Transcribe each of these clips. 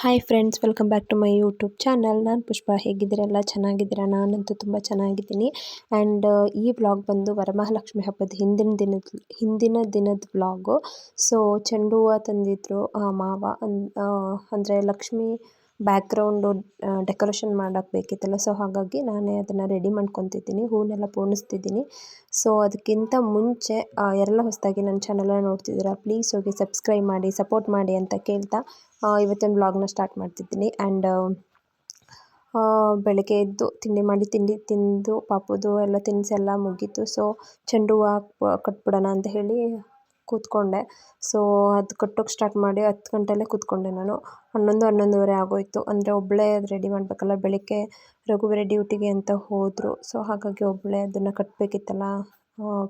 Hi friends welcome back to my YouTube channel ನಾನು ಪುಷ್ಪ, ಹೇಗಿದ್ದೀರಲ್ಲ? ಚೆನ್ನಾಗಿದ್ದೀರಾ? ನಾನಂತೂ ತುಂಬ ಚೆನ್ನಾಗಿದ್ದೀನಿ. ಆ್ಯಂಡ್ ಈ ವ್ಲಾಗ್ ಬಂದು ವರಮಹಾಲಕ್ಷ್ಮಿ ಹಬ್ಬದ ಹಿಂದಿನ ದಿನದ ಹಿಂದಿನ ದಿನದ ವ್ಲಾಗು ಸೊ ಚೆಂಡು ಹೂವು ತಂದಿದ್ರು ಮಾವ ಅಂದರೆ ಲಕ್ಷ್ಮಿ ಬ್ಯಾಕ್ಗ್ರೌಂಡು ಡೆಕೋರೇಷನ್ ಮಾಡೋಕ್ಕೆ ಬೇಕಿತ್ತಲ್ಲ ಸೊ ಹಾಗಾಗಿ ನಾನೇ ಅದನ್ನು ರೆಡಿ ಮಾಡ್ಕೊತಿದ್ದೀನಿ ಹೂವನ್ನೆಲ್ಲ ಪೋಣಿಸ್ತಿದ್ದೀನಿ. ಸೊ ಅದಕ್ಕಿಂತ ಮುಂಚೆ ಯಾರೆಲ್ಲ ಹೊಸದಾಗಿ ನನ್ನ ಚಾನಲನ್ನು ನೋಡ್ತಿದ್ದೀರಾ ಪ್ಲೀಸ್ ಹೋಗಿ ಸಬ್ಸ್ಕ್ರೈಬ್ ಮಾಡಿ ಸಪೋರ್ಟ್ ಮಾಡಿ ಅಂತ ಕೇಳ್ತಾ ಇವತ್ತಿನ ಬ್ಲಾಗ್ನ ಸ್ಟಾರ್ಟ್ ಮಾಡ್ತಿದ್ದೀನಿ. ಆ್ಯಂಡ್ ಬೆಳಗ್ಗೆ ಎದ್ದು ತಿಂಡಿ ಮಾಡಿ, ತಿಂಡಿ ತಿಂದು ಪಾಪದು ಎಲ್ಲ ತಿನಿಸೆಲ್ಲ ಮುಗೀತು. ಸೊ ಚೆಂಡು ಹೂವು ಕಟ್ಬಿಡೋಣ ಅಂತ ಹೇಳಿ ಕೂತ್ಕೊಂಡೆ. ಸೊ ಅದು ಕಟ್ಟೋಕೆ ಸ್ಟಾರ್ಟ್ ಮಾಡಿ ಹತ್ತು ಗಂಟೆಲೇ ಕೂತ್ಕೊಂಡೆ ನಾನು. ಹನ್ನೊಂದು, ಹನ್ನೊಂದುವರೆ ಆಗೋಯಿತು. ಅಂದರೆ ಒಬ್ಬಳೇ ಅದು ರೆಡಿ ಮಾಡಬೇಕಲ್ಲ, ಬೆಳಗ್ಗೆ ರಘು ಡ್ಯೂಟಿಗೆ ಅಂತ ಹೋದರು. ಸೊ ಹಾಗಾಗಿ ಒಬ್ಬಳೇ ಅದನ್ನು ಕಟ್ಟಬೇಕಿತ್ತಲ್ಲ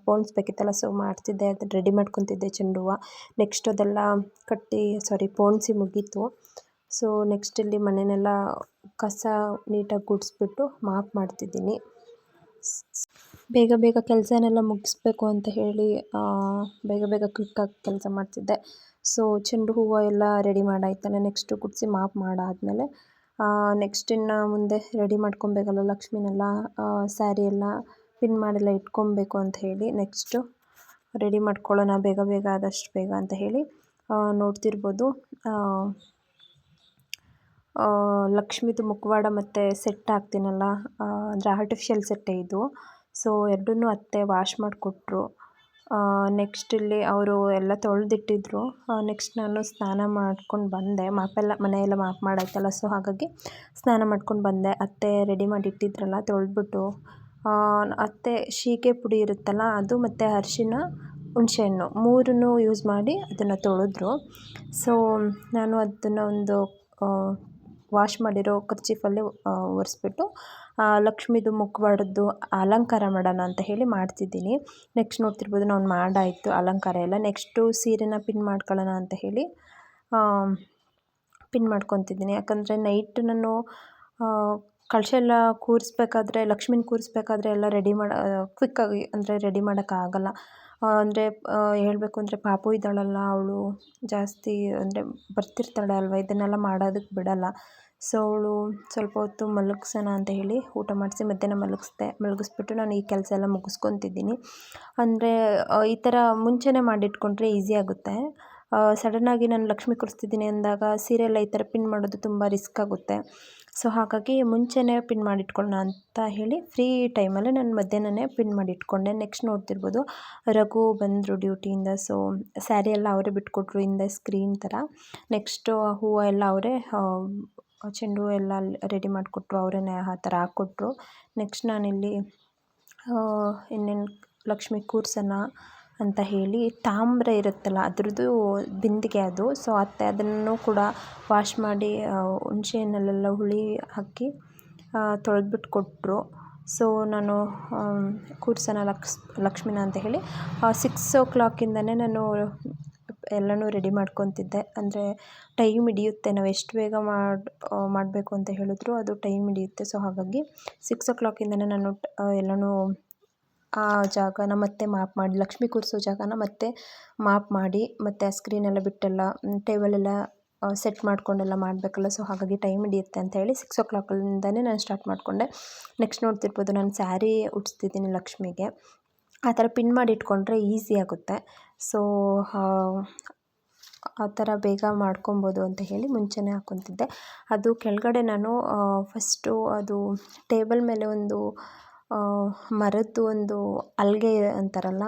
ಪೋಣಿಸ್ಬೇಕಿತ್ತಲ್ಲ ಸೊ ಮಾಡ್ತಿದ್ದೆ ಅದನ್ನು ರೆಡಿ ಮಾಡ್ಕೊತಿದ್ದೆ ಚೆಂಡು ಹೂವು ನೆಕ್ಸ್ಟ್ ಅದೆಲ್ಲ ಕಟ್ಟಿ ಸಾರಿ ಪೋಣಿಸಿ ಮುಗೀತು. ಸೊ ನೆಕ್ಸ್ಟ್ ಇಲ್ಲಿ ಮನೆಯೆಲ್ಲ ಕಸ ನೀಟಾಗಿ ಗುಡಿಸ್ಬಿಟ್ಟು ಮಾಪ್ ಮಾಡ್ತಿದ್ದೀನಿ. ಬೇಗ ಬೇಗ ಕೆಲಸನೆಲ್ಲ ಮುಗಿಸ್ಬೇಕು ಅಂತ ಹೇಳಿ ಬೇಗ ಬೇಗ ಕ್ವಿಕ್ಕಾಗಿ ಕೆಲಸ ಮಾಡ್ತಿದ್ದೆ. ಸೊ ಚೆಂಡು ಹೂವು ಎಲ್ಲ ರೆಡಿ ಮಾಡಾಯ್ತಲ್ಲ ನೆಕ್ಸ್ಟು ಗುಡಿಸಿ ಮಾಪ್ ಮಾಡಾದಮೇಲೆ ನೆಕ್ಸ್ಟ್ ಇನ್ನು ಮುಂದೆ ರೆಡಿ ಮಾಡ್ಕೊಬೇಕಲ್ಲ ಲಕ್ಷ್ಮಿನೆಲ್ಲ ಸ್ಯಾರಿ ಎಲ್ಲ ಪಿನ್ ಮಾಡೆಲ್ಲ ಇಟ್ಕೊಬೇಕು ಅಂತ ಹೇಳಿ ನೆಕ್ಸ್ಟು ರೆಡಿ ಮಾಡ್ಕೊಳ್ಳೋಣ, ಬೇಗ ಬೇಗ ಆದಷ್ಟು ಬೇಗ ಅಂತ ಹೇಳಿ ನೋಡ್ತಿರ್ಬೋದು. ಲಕ್ಷ್ಮಿದು ಮುಖವಾಡ ಮತ್ತು ಸೆಟ್ ಹಾಕ್ತೀನಲ್ಲ ಅಂದರೆ ಆರ್ಟಿಫಿಷಿಯಲ್ ಸೆಟ್ಟೇ ಇದು. ಸೊ ಎರಡನ್ನೂ ಅತ್ತೆ ವಾಶ್ ಮಾಡಿಕೊಟ್ರು. ನೆಕ್ಸ್ಟ್ ಇಲ್ಲಿ ಅವರು ಎಲ್ಲ ತೊಳೆದಿಟ್ಟಿದ್ರು. ನೆಕ್ಸ್ಟ್ ನಾನು ಸ್ನಾನ ಮಾಡ್ಕೊಂಡು ಬಂದೆ. ಮಾಪೆಲ್ಲ, ಮನೆಯೆಲ್ಲ ಮಾಪ್ ಮಾಡಾಯ್ತಲ್ಲ ಸೊ ಹಾಗಾಗಿ ಸ್ನಾನ ಮಾಡ್ಕೊಂಡು ಬಂದೆ. ಅತ್ತೆ ರೆಡಿ ಮಾಡಿಟ್ಟಿದ್ರಲ್ಲ, ತೊಳೆದ್ಬಿಟ್ಟು. ಅತ್ತೆ ಶೀಕೆ ಪುಡಿ ಇರುತ್ತಲ್ಲ, ಅದು ಮತ್ತು ಅರಿಶಿನ ಹುಣಸೆಹಣ್ಣು ಮೂರನ್ನು ಯೂಸ್ ಮಾಡಿ ಅದನ್ನು ತೊಳೆದ್ರು. ಸೊ ನಾನು ಅದನ್ನು ಒಂದು ವಾಶ್ ಮಾಡಿರೋ ಕರ್ಚೀಫಲ್ಲಿ ಒರೆಸ್ಬಿಟ್ಟು ಲಕ್ಷ್ಮಿದು ಮುಖವಾಡದ್ದು ಅಲಂಕಾರ ಮಾಡೋಣ ಅಂತ ಹೇಳಿ ಮಾಡ್ತಿದ್ದೀನಿ. ನೆಕ್ಸ್ಟ್ ನೋಡ್ತಿರ್ಬೋದು, ನಾನು ಮಾಡಾಯಿತು ಅಲಂಕಾರ ಎಲ್ಲ. ನೆಕ್ಸ್ಟು ಸೀರೆನ ಪಿನ್ ಮಾಡ್ಕೊಳ್ಳೋಣ ಅಂತ ಹೇಳಿ ಪಿನ್ ಮಾಡ್ಕೊತಿದ್ದೀನಿ. ಯಾಕಂದರೆ ನೈಟ್ ನಾನು ಕಳಶ ಎಲ್ಲ ಕೂರಿಸ್ಬೇಕಾದ್ರೆ, ಲಕ್ಷ್ಮೀನ ಕೂರಿಸ್ಬೇಕಾದ್ರೆ ಎಲ್ಲ ರೆಡಿ ಮಾಡ ಕ್ವಿಕ್ಕಾಗಿ ಅಂದರೆ ರೆಡಿ ಮಾಡೋಕ್ಕಾಗಲ್ಲ. ಅಂದರೆ ಹೇಳಬೇಕು ಅಂದರೆ ಪಾಪು ಇದ್ದಾಳಲ್ಲ, ಅವಳು ಜಾಸ್ತಿ ಅಂದರೆ ಬರ್ತಿರ್ತಾಳೆ ಅಲ್ವಾ, ಇದನ್ನೆಲ್ಲ ಮಾಡೋದಕ್ಕೆ ಬಿಡಲ್ಲ. ಸೊ ಅವಳು ಸ್ವಲ್ಪ ಹೊತ್ತು ಮಲಗ್ಸೋಣ ಅಂತ ಹೇಳಿ ಊಟ ಮಾಡಿಸಿ ಮಧ್ಯಾಹ್ನ ಮಲಗಿಸ್ದೆ, ಮಲಗಿಸ್ಬಿಟ್ಟು ನಾನು ಈ ಕೆಲಸ ಎಲ್ಲ ಮುಗಿಸ್ಕೊತಿದ್ದೀನಿ. ಅಂದರೆ ಈ ಥರ ಮುಂಚೆನೇ ಮಾಡಿಟ್ಕೊಂಡ್ರೆ ಈಸಿ ಆಗುತ್ತೆ. ಸಡನ್ನಾಗಿ ನಾನು ಲಕ್ಷ್ಮಿ ಕೂರಿಸ್ತಿದ್ದೀನಿ ಅಂದಾಗ ಸೀರೆ ಎಲ್ಲ ಈ ಥರ ಪಿನ್ ಮಾಡೋದು ತುಂಬ ರಿಸ್ಕ್ ಆಗುತ್ತೆ. ಸೊ, ಹಾಗಾಗಿ ಮುಂಚೆನೇ ಪಿನ್ ಮಾಡಿಟ್ಕೊಳ್ಳೋಣ ಅಂತ ಹೇಳಿ ಫ್ರೀ ಟೈಮಲ್ಲಿ ನಾನು ಮಧ್ಯಾಹ್ನನೇ ಪಿನ್ ಮಾಡಿಟ್ಕೊಂಡೆ. ನೆಕ್ಸ್ಟ್ ನೋಡ್ತಿರ್ಬೋದು, ರಘು ಬಂದರು ಡ್ಯೂಟಿಯಿಂದ, ಸೊ, ಸ್ಯಾರಿ ಎಲ್ಲ ಅವರೇ ಬಿಟ್ಕೊಟ್ರು ಹಿಂದೆ ಸ್ಕ್ರೀನ್ ಥರ. ನೆಕ್ಸ್ಟು ಹೂವು ಎಲ್ಲ ಅವರೇ ಚೆಂಡು ಹೂ ಎಲ್ಲ ರೆಡಿ ಮಾಡಿಕೊಟ್ರು ಅವರೇ ಆ ಥರ ಹಾಕ್ಕೊಟ್ರು. ನೆಕ್ಸ್ಟ್ ನಾನಿಲ್ಲಿ ಇನ್ನೇನು ಲಕ್ಷ್ಮಿ ಕೂರ್ಸೋಣ ಅಂತ ಹೇಳಿ ತಾಮ್ರ ಇರುತ್ತಲ್ಲ, ಅದರದ್ದು ಬಿಂದಿಗೆ ಅದು. ಸೊ ಅತ್ತೆ ಅದನ್ನು ಕೂಡ ವಾಶ್ ಮಾಡಿ ಹುಣ್ಸೆ ಹಣ್ಣಲ್ಲೆಲ್ಲ ಹುಳಿ ಹಾಕಿ ತೊಳೆದ್ಬಿಟ್ಟು ಕೊಟ್ಟರು ಸೊ ನಾನು ಕೂರ್ಸೋಣ ಲಕ್ಸ್ ಲಕ್ಷ್ಮಿನ ಅಂತ ಹೇಳಿ ಸಿಕ್ಸ್ ಓ ಕ್ಲಾಕಿಂದನೇ ನಾನು ಎಲ್ಲನೂ ರೆಡಿ ಮಾಡ್ಕೊತಿದ್ದೆ. ಅಂದರೆ ಟೈಮ್ ಹಿಡಿಯುತ್ತೆ. ನಾವು ಎಷ್ಟು ಬೇಗ ಮಾಡಿ ಮಾಡಬೇಕು ಅಂತ ಹೇಳಿದ್ರು ಅದು ಟೈಮ್ ಹಿಡಿಯುತ್ತೆ. ಸೊ ಹಾಗಾಗಿ ಸಿಕ್ಸ್ ಓ ಕ್ಲಾಕಿಂದನೇ ನಾನು ಎಲ್ಲನೂ, ಆ ಜಾಗನ ಮತ್ತೆ ಮಾಪ್ ಮಾಡಿ, ಲಕ್ಷ್ಮಿ ಕೂರಿಸೋ ಜಾಗನ ಮತ್ತೆ ಮಾಪ್ ಮಾಡಿ, ಮತ್ತು ಆ ಸ್ಕ್ರೀನೆಲ್ಲ ಬಿಟ್ಟೆಲ್ಲ ಟೇಬಲೆಲ್ಲ ಸೆಟ್ ಮಾಡ್ಕೊಂಡೆಲ್ಲ ಮಾಡಬೇಕಲ್ಲ. ಸೊ ಹಾಗಾಗಿ ಟೈಮ್ ಹಿಡಿಯುತ್ತೆ ಅಂತ ಹೇಳಿ ಸಿಕ್ಸ್ ಓ ಕ್ಲಾಕಿಂದನೇ ನಾನು ಸ್ಟಾರ್ಟ್ ಮಾಡಿಕೊಂಡೆ. ನೆಕ್ಸ್ಟ್ ನೋಡ್ತಿರ್ಬೋದು, ನಾನು ಸ್ಯಾರಿ ಉಡ್ಸ್ತಿದ್ದೀನಿ ಲಕ್ಷ್ಮಿಗೆ. ಆ ಥರ ಪಿನ್ ಮಾಡಿ ಇಟ್ಕೊಂಡ್ರೆ ಈಸಿ ಆಗುತ್ತೆ. ಸೊ, ಆ ಥರ ಬೇಗ ಮಾಡ್ಕೊಬೋದು ಅಂತ ಹೇಳಿ ಮುಂಚೆನೇ ಹಾಕ್ಕೊತಿದ್ದೆ ಅದು ಕೆಳಗಡೆ ನಾನು ಫಸ್ಟು ಅದು ಟೇಬಲ್ ಮೇಲೆ ಒಂದು ಮರದ್ದು ಒಂದು ಅಲ್ಗೆ ಅಂತಾರಲ್ಲ,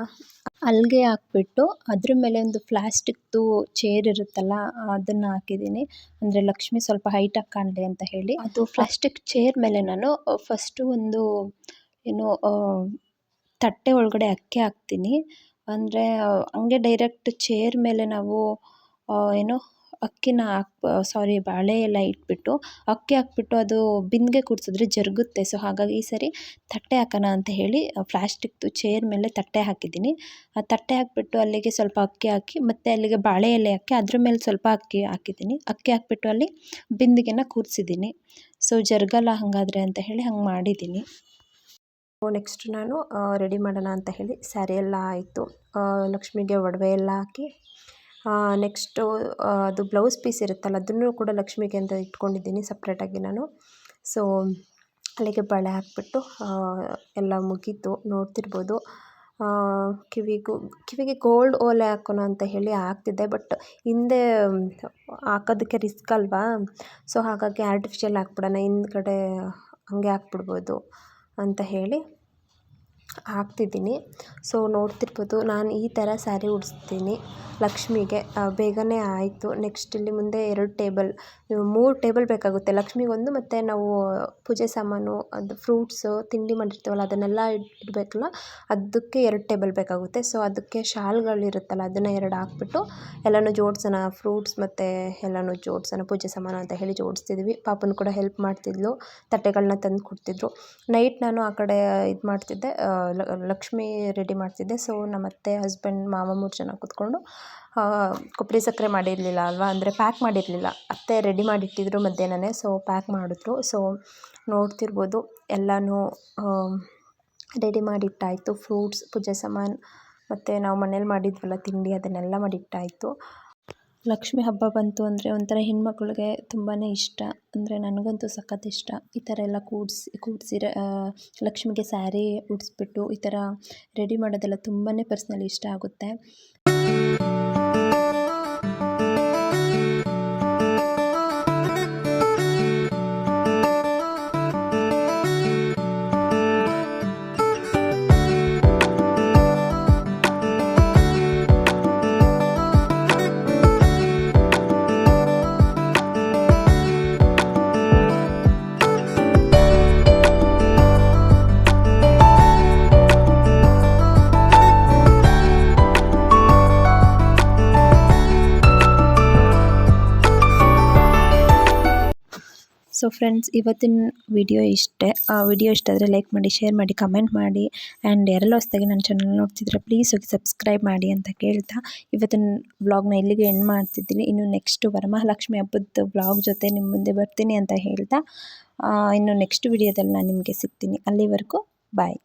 ಅಲ್ಗೆ ಹಾಕ್ಬಿಟ್ಟು ಅದ್ರ ಮೇಲೆ ಒಂದು ಪ್ಲಾಸ್ಟಿಕ್ದು ಚೇರ್ ಇರುತ್ತಲ್ಲ, ಅದನ್ನು ಹಾಕಿದ್ದೀನಿ. ಅಂದರೆ ಲಕ್ಷ್ಮಿ ಸ್ವಲ್ಪ ಹೈಟಾಗಿ ಕಾಣಲಿ ಅಂತ ಹೇಳಿ. ಅದು ಪ್ಲಾಸ್ಟಿಕ್ ಚೇರ್ ಮೇಲೆ ನಾನು ಫಸ್ಟು ಒಂದು, ಏನು ತಟ್ಟೆ ಒಳಗಡೆ ಅಕ್ಕಿ ಹಾಕ್ತೀನಿ. ಅಂದರೆ ಹಂಗೆ ಡೈರೆಕ್ಟ್ ಚೇರ್ ಮೇಲೆ ನಾವು ಏನು, ಅಕ್ಕಿನ ಹಾಕ್ ಸಾರಿ ಬಾಳೆ ಎಲೆ ಇಟ್ಬಿಟ್ಟು, ಅಕ್ಕಿ ಹಾಕ್ಬಿಟ್ಟು ಅದು ಬಿಂದಿಗೆ ಕೂರಿಸಿದ್ರೆ ಜರುಗುತ್ತೆ. ಸೊ ಹಾಗಾಗಿ ಈ ಸರಿ ತಟ್ಟೆ ಹಾಕೋಣ ಅಂತ ಹೇಳಿ ಪ್ಲಾಸ್ಟಿಕ್ದು ಚೇರ್ ಮೇಲೆ ತಟ್ಟೆ ಹಾಕಿದ್ದೀನಿ. ಆ, ತಟ್ಟೆ ಹಾಕ್ಬಿಟ್ಟು ಅಲ್ಲಿಗೆ ಸ್ವಲ್ಪ ಅಕ್ಕಿ ಹಾಕಿ, ಮತ್ತು ಅಲ್ಲಿಗೆ ಬಾಳೆ ಎಲೆ ಹಾಕಿ, ಅದ್ರ ಮೇಲೆ ಸ್ವಲ್ಪ ಅಕ್ಕಿ ಹಾಕಿದ್ದೀನಿ. ಅಕ್ಕಿ ಹಾಕ್ಬಿಟ್ಟು ಅಲ್ಲಿ ಬಿಂದಿಗೆನ ಕೂರಿಸಿದ್ದೀನಿ. ಸೊ ಜರುಗಲ್ಲ ಹಾಗಾದರೆ ಅಂತ ಹೇಳಿ ಹಂಗೆ ಮಾಡಿದ್ದೀನಿ. ನೆಕ್ಸ್ಟ್ ನಾನು ರೆಡಿ ಮಾಡೋಣ ಅಂತ ಹೇಳಿ ಸ್ಯಾರಿ ಎಲ್ಲ ಆಯಿತು. ಲಕ್ಷ್ಮಿಗೆ ಒಡವೆ ಎಲ್ಲ ಹಾಕಿ ನೆಕ್ಸ್ಟು ಅದು ಬ್ಲೌಸ್ ಪೀಸ್ ಇರುತ್ತಲ್ಲ, ಅದನ್ನು ಕೂಡ ಲಕ್ಷ್ಮಿಗೆ ಅಂತ ಇಟ್ಕೊಂಡಿದ್ದೀನಿ ಸಪ್ರೇಟಾಗಿ ನಾನು. ಸೊ ಅಲ್ಲಿಗೆ ಬಳೆ ಹಾಕ್ಬಿಟ್ಟು ಎಲ್ಲ ಮುಗೀತು, ನೋಡ್ತಿರ್ಬೋದು. ಕಿವಿಗೂ, ಕಿವಿಗೆ ಗೋಲ್ಡ್ ಓಲೆ ಹಾಕೋಣ ಅಂತ ಹೇಳಿ ಹಾಕ್ತಿದ್ದೆ ಬಟ್ ಹಿಂದೆ ಹಾಕೋದಕ್ಕೆ ರಿಸ್ಕ್ ಅಲ್ವಾ? ಸೊ ಹಾಗಾಗಿ ಆರ್ಟಿಫಿಷಿಯಲ್ ಹಾಕ್ಬಿಡೋಣ, ಹಿಂದ್ಗಡೆ ಹಂಗೆ ಹಾಕ್ಬಿಡ್ಬೋದು. ಅಂತ ಹೇಳಿ ಹಾಕ್ತಿದ್ದೀನಿ. ಸೊ ನೋಡ್ತಿರ್ಬೋದು, ನಾನು ಈ ಥರ ಸ್ಯಾರಿ ಉಡಿಸ್ತೀನಿ ಲಕ್ಷ್ಮಿಗೆ. ಬೇಗನೆ ಆಯಿತು. ನೆಕ್ಸ್ಟ್ ಇಲ್ಲಿ ಮುಂದೆ ಎರಡು ಟೇಬಲ್ ಮೂರು ಟೇಬಲ್ ಬೇಕಾಗುತ್ತೆ. ಲಕ್ಷ್ಮಿಗೊಂದು ಮತ್ತು ನಾವು ಪೂಜೆ ಸಾಮಾನು, ಅದು ಫ್ರೂಟ್ಸು ತಿಂಡಿ ಮಾಡಿರ್ತೀವಲ್ಲ, ಅದನ್ನೆಲ್ಲ ಇಡಬೇಕಲ್ಲ, ಅದಕ್ಕೆ ಎರಡು ಟೇಬಲ್ ಬೇಕಾಗುತ್ತೆ. ಸೊ ಅದಕ್ಕೆ ಶಾಲ್ಗಳಿರುತ್ತಲ್ಲ ಅದನ್ನು ಎರಡು ಹಾಕ್ಬಿಟ್ಟು ಎಲ್ಲನೂ ಜೋಡಿಸೋಣ. ಫ್ರೂಟ್ಸ್ ಮತ್ತು ಎಲ್ಲನೂ ಜೋಡಿಸೋಣ, ಪೂಜೆ ಸಾಮಾನು ಅಂತ ಹೇಳಿ ಜೋಡಿಸ್ತಿದ್ವಿ. ಪಾಪನ ಕೂಡ ಹೆಲ್ಪ್ ಮಾಡ್ತಿದ್ಲು ತಟ್ಟೆಗಳನ್ನ ತಂದು ಕೊಡ್ತಿದ್ರು ನೈಟ್ ನಾನು ಆ ಕಡೆ ಇದು ಮಾಡ್ತಿದ್ದೆ ಲಕ್ಷ್ಮಿ ರೆಡಿ ಮಾಡ್ತಿದ್ದೆ. ಸೊ ನಮ್ಮ ಅತ್ತೆ ಹಸ್ಬೆಂಡ್ ಮಾವ ಮೂರು ಜನ ಕೂತ್ಕೊಂಡು ಕೊಬ್ಬರಿ ಸಕ್ಕರೆ ಮಾಡಿರಲಿಲ್ಲ ಅಲ್ವಾ? ಅಂದರೆ ಪ್ಯಾಕ್ ಮಾಡಿರಲಿಲ್ಲ. ಅತ್ತೆ ರೆಡಿ ಮಾಡಿಟ್ಟಿದ್ರು ಮಧ್ಯಾಹ್ನನೇ. ಸೊ ಪ್ಯಾಕ್ ಮಾಡಿದ್ರು. ಸೊ ನೋಡ್ತಿರ್ಬೋದು ಎಲ್ಲನೂ ರೆಡಿ ಮಾಡಿಟ್ಟಾಯಿತು. ಫ್ರೂಟ್ಸ್ ಪೂಜೆ ಸಾಮಾನು, ಮತ್ತು ನಾವು ಮನೇಲಿ ಮಾಡಿದ್ವಲ್ಲ ತಿಂಡಿ ಅದನ್ನೆಲ್ಲ ಮಾಡಿಟ್ಟಾಯಿತು. ಲಕ್ಷ್ಮಿ ಹಬ್ಬ ಬಂತು ಅಂದರೆ ಒಂಥರ ಹೆಣ್ಮಕ್ಳಿಗೆ ತುಂಬಾ ಇಷ್ಟ. ಅಂದರೆ ನನಗಂತೂ ಸಖತ್ತು ಇಷ್ಟ. ಈ ಥರ ಎಲ್ಲ ಕೂಡಿಸಿ ಕೂಡಿಸಿ ಲಕ್ಷ್ಮಿಗೆ ಸ್ಯಾರಿ ಉಡಿಸ್ಬಿಟ್ಟು ಈ ಥರ ರೆಡಿ ಮಾಡೋದೆಲ್ಲ ತುಂಬಾ ಪರ್ಸ್ನಲಿ ಇಷ್ಟ ಆಗುತ್ತೆ. ಸೊ ಫ್ರೆಂಡ್ಸ್ ಇವತ್ತಿನ ವಿಡಿಯೋ ಇಷ್ಟೇ. ಆ ವಿಡಿಯೋ ಇಷ್ಟ ಆದರೆ ಲೈಕ್ ಮಾಡಿ ಶೇರ್ ಮಾಡಿ ಕಮೆಂಟ್ ಮಾಡಿ ಆ್ಯಂಡ್ ಯಾರೆಲ್ಲ ಹೊಸದಾಗಿ ನನ್ನ ಚಾನಲ್ ನೋಡ್ತಿದ್ರೆ ಪ್ಲೀಸ್ ಹೋಗಿ ಸಬ್ಸ್ಕ್ರೈಬ್ ಮಾಡಿ ಅಂತ ಕೇಳ್ತಾ. ಇವತ್ತಿನ ವ್ಲಾಗ್ನ ಇಲ್ಲಿಗೆ ಎಂಡ್ ಮಾಡ್ತಿದ್ದೀನಿ. ಇನ್ನು ನೆಕ್ಸ್ಟ್ ವರಮಹಾಲಕ್ಷ್ಮಿ ಹಬ್ಬದ ವ್ಲಾಗ್ ಜೊತೆ ನಿಮ್ಮ ಮುಂದೆ ಬರ್ತೀನಿ ಅಂತ ಹೇಳ್ತಾ. ಇನ್ನು ನೆಕ್ಸ್ಟ್ ವಿಡಿಯೋದಲ್ಲಿ ನಾನು ನಿಮಗೆ ಸಿಗ್ತೀನಿ. ಅಲ್ಲಿವರೆಗೂ ಬಾಯ್